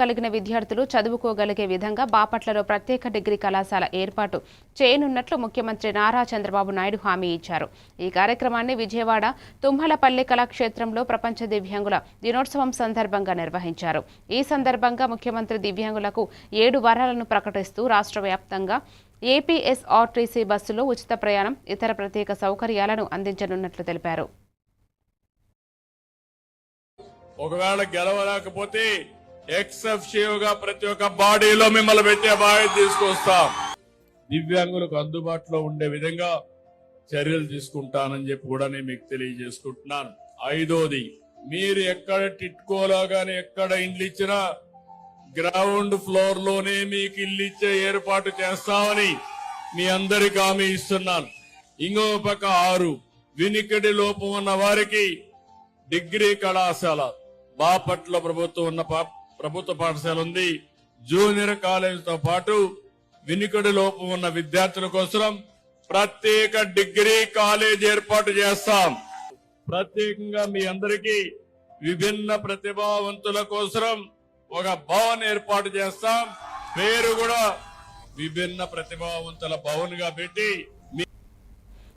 కలిగిన విద్యార్థులు చదువుకోగలిగే విధంగా బాపట్లలో ప్రత్యేక డిగ్రీ కళాశాల ఏర్పాటు చేయనున్నట్లు ముఖ్యమంత్రి నారా చంద్రబాబు నాయుడు హామీ ఇచ్చారు. ఈ కార్యక్రమాన్ని విజయవాడ తుమ్మలపల్లి కళాక్షేత్రంలో ప్రపంచ దివ్యాంగుల దినోత్సవం సందర్భంగా నిర్వహించారు. ఈ సందర్భంగా ముఖ్యమంత్రి దివ్యాంగులకు ఏడు వరాలను ప్రకటిస్తూ రాష్ట్ర వ్యాప్తంగా ఏపీఎస్ఆర్టీసీ బస్సులో ఉచిత ప్రయాణం ఇతర ప్రత్యేక సౌకర్యాలను అందించనున్నట్లు తెలిపారు. ఒకవేళ గెలవలేకపోతే ఎక్సెప్షివ్గా ప్రతి ఒక్క బాడీలో మిమ్మల్ని పెట్టే బాధ్యత తీసుకొస్తాం. దివ్యాంగులకు అందుబాటులో ఉండే విధంగా చర్యలు తీసుకుంటానని చెప్పి కూడా నేను మీకు తెలియజేసుకుంటున్నాను. ఐదోది మీరు ఎక్కడ టిట్కోలో గాని ఎక్కడ ఇండ్లు ఇచ్చినా గ్రౌండ్ ఫ్లోర్లోనే మీకు ఇల్లు ఇచ్చే ఏర్పాటు చేస్తామని మీ అందరికి హామీ ఇస్తున్నాను. ఇంకో పక్క ఆరు వినికిడి లోపం ఉన్న వారికి డిగ్రీ కళాశాల బాపట్ల ప్రభుత్వం ఉన్న ప్రభుత్వ పాఠశాల ఉంది. జూనియర్ కాలేజీతో పాటు వినికిడి లోపం ఉన్న విద్యార్థుల కోసం ప్రత్యేక డిగ్రీ కాలేజ్ ఏర్పాటు చేస్తాం. ప్రత్యేకంగా మీ అందరికీ విభిన్న ప్రతిభావంతుల కోసం ఒక భవన్ ఏర్పాటు చేస్తాం. పేరు కూడా విభిన్న ప్రతిభావంతుల భవన్గా పెట్టి